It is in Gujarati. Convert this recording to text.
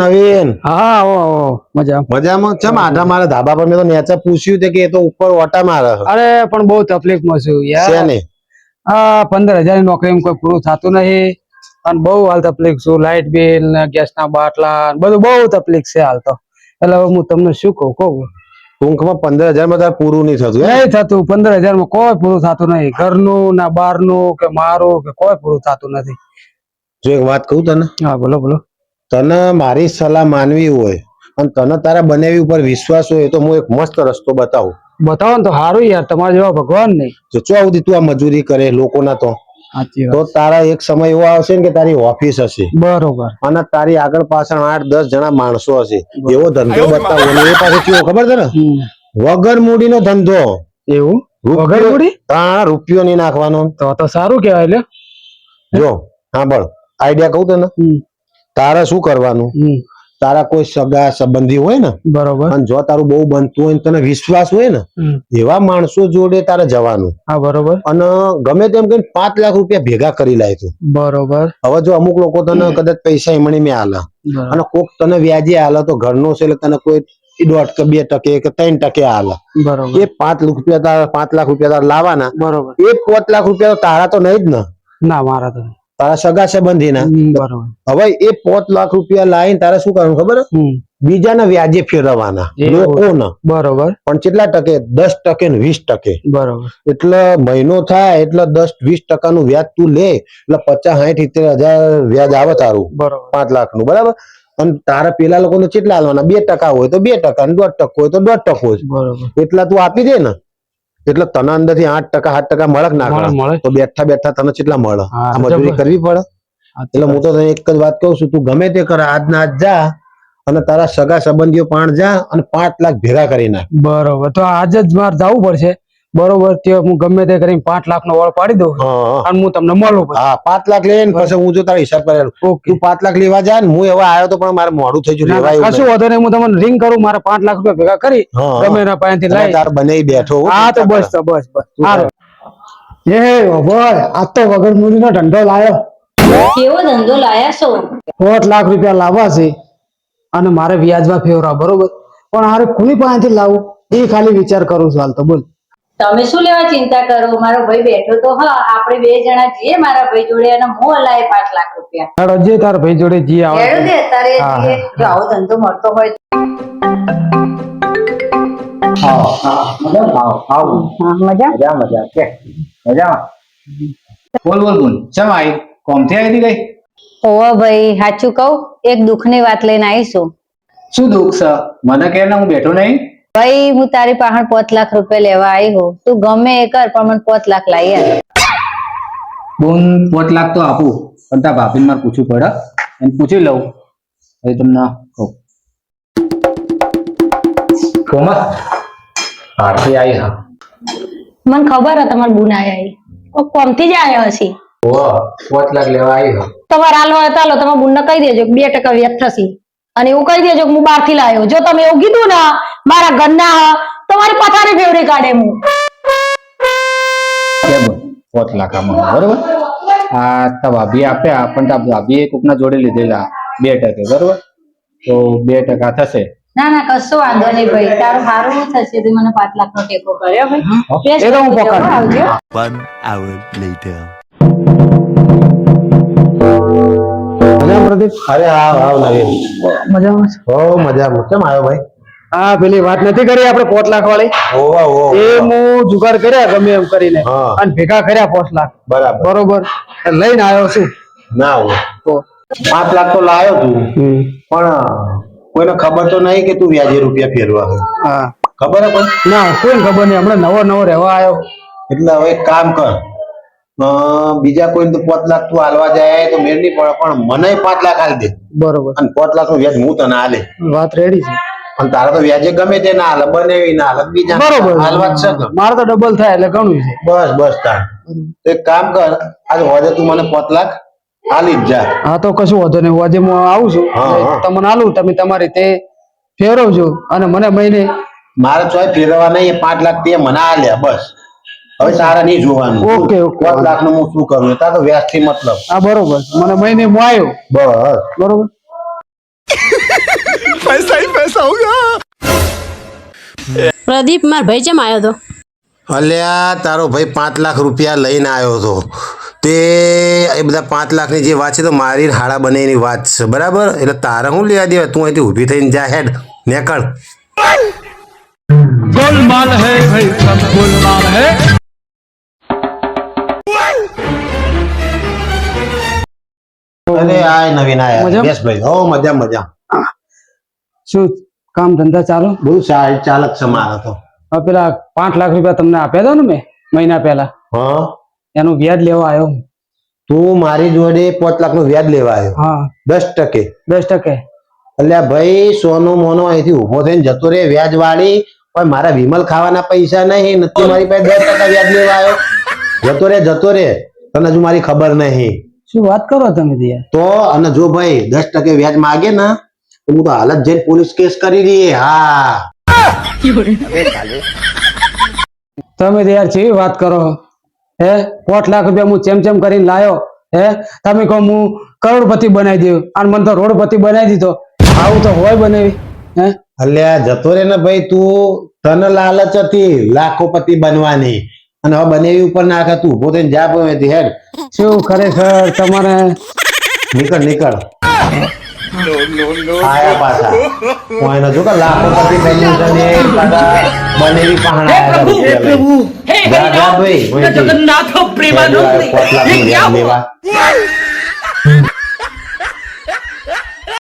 નવીન. હા આવો મજા. મજામાં? ચમ આટા મારા ધાબા પર મેં તો નેચા પૂછ્યું તે કે એ તો ઉપર ઓટા મારે અરે પણ બહુ તકલીફમાં છું યાર. શેને? આ પંદર હજારની નોકરી કોઈ પૂરું થતું નહીં અને બહુ હાલ તકલીફ છું. લાઇટ બિલ ને ગેસ ના બાટલા બધું બહુ તકલીફ છે હાલ તો. એટલે હું તમને શું કહું કહું? ટૂંકમાં પંદર હજારમાં પૂરું નહીં થતું એ નહીં થતું. પંદર હજારમાં કોઈ પૂરું થતું નહીં. ઘરનું ના બહારનું કે મારું કે કોઈ પૂરું થતું નથી. જો એક વાત કહું તને. હા બોલો બોલો. તને મારી સલાહ માનવી હોય અને તને તારા બનેવી ઉપર વિશ્વાસ હોય તો હું એક મસ્ત રસ્તો બતાવું. બતાવો ને તો સારું યાર તમારા જેવા ભગવાન નહીં. જો ચો સુધી તું આ મજૂરી કરે લોકોના તો. તો તારા એક સમય એવો આવશે ને કે તારી ઓફિસ હશે. બરોબર. અને તારી આગળ પાછળ આઠ દસ જણા માણસો હશે. એવો ધંધો બતાવો. એ પાસે કેવો ખબર છે ને વગર મૂડી નો ધંધો. એવું? વગર મૂડી? હા રૂપિયો નહીં નાખવાનો. તો તો સારું કેવાય લે જો હા બળ આઈડિયા કહું તને. તારે શું કરવાનું? તારા કોઈ સગા સંબંધી હોય ને? બરોબર. અને જો તારું બહુ બનતું હોય તને વિશ્વાસ હોય ને એવા માણસો જોડે તારે જવાનું. હા બરોબર. અને ગમે તેમ કરીને પાંચ લાખ રૂપિયા ભેગા કરી લાય તું. બરોબર. હવે જો અમુક લોકો તને કદાચ પૈસા એમણી મેં આલે. અને કોક તને વ્યાજે આલે તો ઘરનો છે એટલે તને કોઈ દોઢ કે બે ટકે કે ત્રણ ટકે આલે. બરોબર. એ પાંચ લાખ રૂપિયા તારા પાંચ લાખ રૂપિયા તારા લાવવાના બરોબર. એ પાંચ લાખ રૂપિયા તારા તો નહીં જ ને. ના મારા તો તારા સગા સંબંધીના? હવે એ પાંચ લાખ રૂપિયા લાવીને તારે શું કરવાનું ખબર. બીજાના વ્યાજે ફેરવવાના. લોકોના. બરોબર. પણ કેટલા ટકે? દસ ટકે ને વીસ ટકે. બરોબર. એટલે મહિનો થાય એટલે દસ વીસ ટકાનું વ્યાજ તું લે. એટલે પચાસ સાઠ સિત્તેર હજાર વ્યાજ આવે તારું. બરોબર. પાંચ લાખનું બરાબર? અને તારા પેલા લોકોને કેટલા આલવાના? બે ટકા હોય તો બે ટકા દોઢ ટકો હોય તો દોઢ ટકો એટલા તું આપી દે ને. એટલે તને અંદરથી આઠ ટકા સાત ટકા મળક ના તો બેઠા બેઠા તને કેટલા મળે? આ મજૂરી કરવી પડે. એટલે હું તો તને એક જ વાત કહું છું તું ગમે તે કર આજ ના આજ જા અને તારા સગા સંબંધીઓ પણ જા અને પાંચ લાખ ભેગા કરી નાખ. બરોબર. તો આજે જ મારે જવું પડશે. બરોબર તે હું ગમે તે કરીને પાંચ લાખ નો વળ પાડી દઉં. અને હું તમને મળું પછી. હા પાંચ લાખ લઈને પછી હું જો તારો હિસાબ કરેલો. તું પાંચ લાખ લેવા જા ને હું એવા આવ્યો તો પણ મારે મોડું થઈ ગયું લેવાય કશું વાંધો નહીં હું તમને રિંગ કરું મારે પાંચ લાખ રૂપિયા ભેગા કરી. ગમે એના પાસેથી લઈ. તાર બને બેઠો હા તો બસ તો બસ બસ. એ ભાઈ આ તો વગર મૂડીનો ધંધો લાયો. કેવો ધંધો લાયા છો? પાંચ લાખ રૂપિયા લાવવા છે અને મારે વ્યાજમાં ફેવરા બરોબર. પણ હારે કોની પાસેથી લાવું? એ ખાલી વિચાર કરું છું હાલ તો બોલ. તમે શું લેવા ચિંતા કરો? મારો ભાઈ બેઠો તો હા આપણે બે જણા જઈએ મારા ભાઈ જોડે અને હું અલાય પાંચ લાખ રૂપિયા. હેડો જે તારા ભાઈ જોડે જી આવો દે. જો આવો ધંધો મળતો હોય મજા? મજા મજા. કે બોલ બોલ બોલ. ચમ આવી? કોમથી આવી હતી ઓવા ભાઈ સાચું કહું એક દુઃખની વાત લઈને આવીશું. શું દુઃખ છે મને કે ને હું બેઠો નહીં? ભાઈ હું તારી પાસે પાંચ લાખ રૂપિયા લેવા આવી હું તું ગમે એ કર પણ મને પાંચ લાખ લાવી. બોન પોત લાખ તો આપું. પણ તાર ભાભીને મારે પૂછવું પડે. એને પૂછી લઉં. હવે તમને કહું. કોમા? આરતી આવી હા. મને ખબર હે તમાર બુન આયા. કોક કોમથી જ આયો હશે. ઓ પાંચ લાખ લેવા આવી હા. તમારે હાલ હોય તો હાલો તમારા બુનને કહી દેજો બે ટકા વ્યાજ થશે. અને એવું કહી દેજો કે હું બહારથી લાવ્યો જો તમે એવું કીધું ને મારા ઘરના તમારી પથારી ફેવરી કાઢે હું. પોત લાખ બરોબર? આ તા ભાભી આપ્યા પણ તા ભાભીએ કોકના જોડે લીધેલા બે ટકે બરોબર? તો બે ટકા થશે. ના ના કશો વાંધો નહીં ભાઈ. તારું સારું થશે તે મને પાંચ લાખ નો ટેકો કર્યો ભાઈ એ તો હું પકડ. Later. મજામાં પ્રદીપ? અરે હા હા નવીન. મજામાં છે? હો મજામાં. કેમ આવ્યો ભાઈ? હા પેલી વાત નથી કરી આપણે પાંચ લાખ વાળી એ હું જુગાડ કર્યા ગમે એમ કરીને. હા. અને ભેગા કર્યા પોચ લાખ બરાબર. બરોબર લઈને આવ્યો છું. ના પાંચ લાખ તો લાયો તું પણ કોઈને ખબર તો નહીં કે તું વ્યાજે રૂપિયા ફેરવા હા. ખબર હે પણ ના કોઈ ખબર નહીં. હમણાં નવો નવો રહેવા આવ્યો. એટલે હવે એક કામ કર. બીજા કોઈ તો પાંચ લાખ તું હાલવા જાય તો મેળ નહીં પડે પણ મને પાંચ લાખ હાલ દે. બરોબર. અને પાંચ લાખનું વ્યાજ હું તને હાલે. વાત રેડી છે. અને તારા તો વ્યાજે ગમે તે ના હાલે બનેવી ના હાલે બીજા બરોબર. હાલવા છે મારે તો ડબલ થાય એટલે ઘણું છે. બસ બસ તાર એક કામ કર આજે હોજે તું મને પાંચ લાખ હાલી જ. જા હા તો કશું વાંધો નહીં. આજે હું આવું છું. હા, તમને હાલું તમે તમારી તે ફેરવજો અને મને મહિને મારે ચોય ફેરવા નહીં પાંચ લાખ તે મને હાલ્યા બસ. હવે તારા નહીં જોવાનું. Okay, okay. પાંચ લાખનું હું શું કરું? તાર તો વ્યાજથી મતલબ. હા બરોબર. મને મહિને હું આવ્યો બસ. બરોબર? પ્રદીપ માર ભાઈ જેમ આવ્યો તો? અલ્યા તારો ભાઈ પાંચ લાખ રૂપિયા લઈને આવ્યો હતો. તે એ બધા પાંચ લાખની જે વાત છે તો મારી હાડા બનેની વાત છે બરાબર? એટલે તારે હું લેવા દેવા? તું અહીંથી ઊભી થઈને જા હેડ નેકળ. અરે આય નવીન આયા. બેસ ભાઈ હો મજા મજા. શું કામ ધંધા ચાલુ? બહુ સારી ચાલક છે મારો તો. હવે પેલા પાંચ લાખ રૂપિયા તમને આપ્યા હતા ને મેં મહિના પહેલા? હા. એનું વ્યાજ લેવા આવ્યો તું મારી જોડે પાંચ લાખનું વ્યાજ લેવા આવ્યો. હા. દસ ટકે. દસ ટકે? અલ્યા ભાઈ સોનું મોનો અહીંથી ઊભો થઈને જતો રે વ્યાજ વાળી પણ મારા વિમલ ખાવાના પૈસા નહીં નથી મારી પાસે દસ ટકા વ્યાજ લેવા આવ્યો. જતો રે જતો રે તને હજુ મારી ખબર નહીં. શું વાત કરો તમે તો તો અને જો ભાઈ દસ ટકે વ્યાજ માગે ને તો હું તો હાલત જઈને પોલીસ કેસ કરી દઈએ હા. તમે તો યાર કેવી વાત કરો. હે પોઠ લાખ રૂપિયા હું ચેમ ચેમ કરીને લાયો. હે તમે કહો હું કરોડપતિ બનાવી દઉં. અને મને તો રોડપતિ બનાવી દીધો. આવું તો હોય બનાવી. હે? અલ્યા જતો રે ને ભાઈ તું. તને લાલચ હતી લાખોપતિ બનવાની. અને હવે બનેવી ઉપર નાખે તું ઊભો થઈને જા પણ હેડ. શું ખરેખર તમારે? નીકળ નીકળ. આયા પાછા. હું એનો જો કે લાખોપતિ બન્યું છે ને પાછા બનેવી પહાણ આયા હતા રૂપિયા લઈને. જા, જા ભાઈ, અહીંથી. પાંચ લાખનું વ્યાજ લેવા